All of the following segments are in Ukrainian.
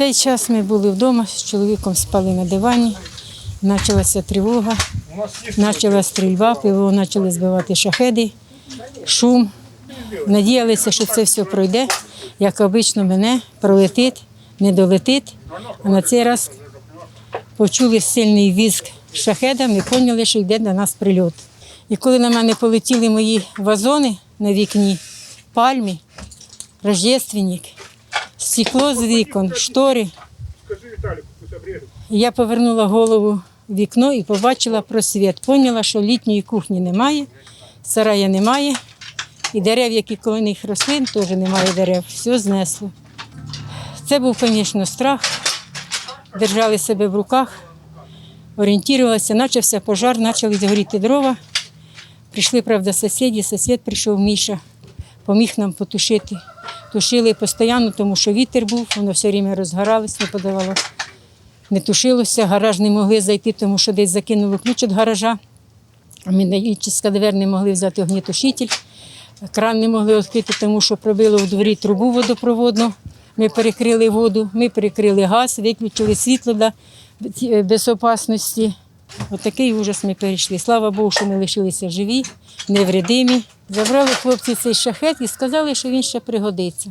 цей час ми були вдома з чоловіком спали на дивані. Почалася тривога, почала стрільба, ПВО почали збивати шахеди, шум. Надіялися, що це все пройде, як обично мене пролетить, не долетить. А на цей раз почули сильний візг шахеда, ми поняли, що йде до нас прильот. І коли на мене полетіли мої вазони на вікні, пальмі, рождественник, стекло з вікон, штори. Я повернула голову в вікно і побачила просвіт. Поняла, що літньої кухні немає, сарая немає, і дерев, які коло них росли, теж немає дерев. Все знесло. Це був, звісно, страх. Держали себе в руках, орієнтувалися, почався пожар, почали згоріти дрова. Прийшли, правда, сусіди, сусід прийшов Міша, поміг нам потушити. Тушили постійно, тому що вітер був, воно все время розгоралось, не подавало. Не тушилося, гараж не могли зайти, тому що десь закинули ключ від гаража. А Ми двері не могли взяти огнітушитель. Кран не могли відкрити, тому що пробило в дворі трубу водопроводну. Ми перекрили воду, ми перекрили газ, виключили світло для е, безпечності. Отакий ужас ми перейшли. Слава Богу, що ми лишилися живі, невредимі. Забрали хлопці цей шахет і сказали, що він ще пригодиться.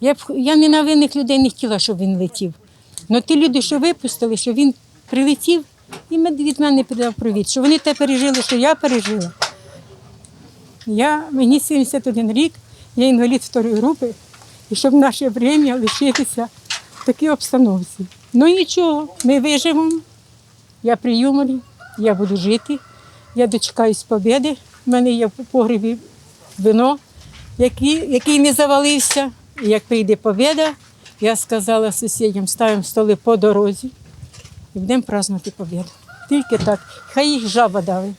Я, б, я не на винних людей не хотіла, щоб він летів. Але ті люди, що випустили, що він прилетів, і від мене передав привіт, що вони те пережили, що я пережила. Я, мені 71 рік, я інвалід второї групи, і щоб наше время лишитися в такій обстановці. Ну нічого, ми виживемо. Я при юморі, я буду жити, я дочекаюсь побіди. У мене є в погребі вино, який, який не завалився. Як прийде побіда, я сказала сусідям, ставимо столи по дорозі і будемо празнувати побіду. Тільки так. Хай їх жаба давить.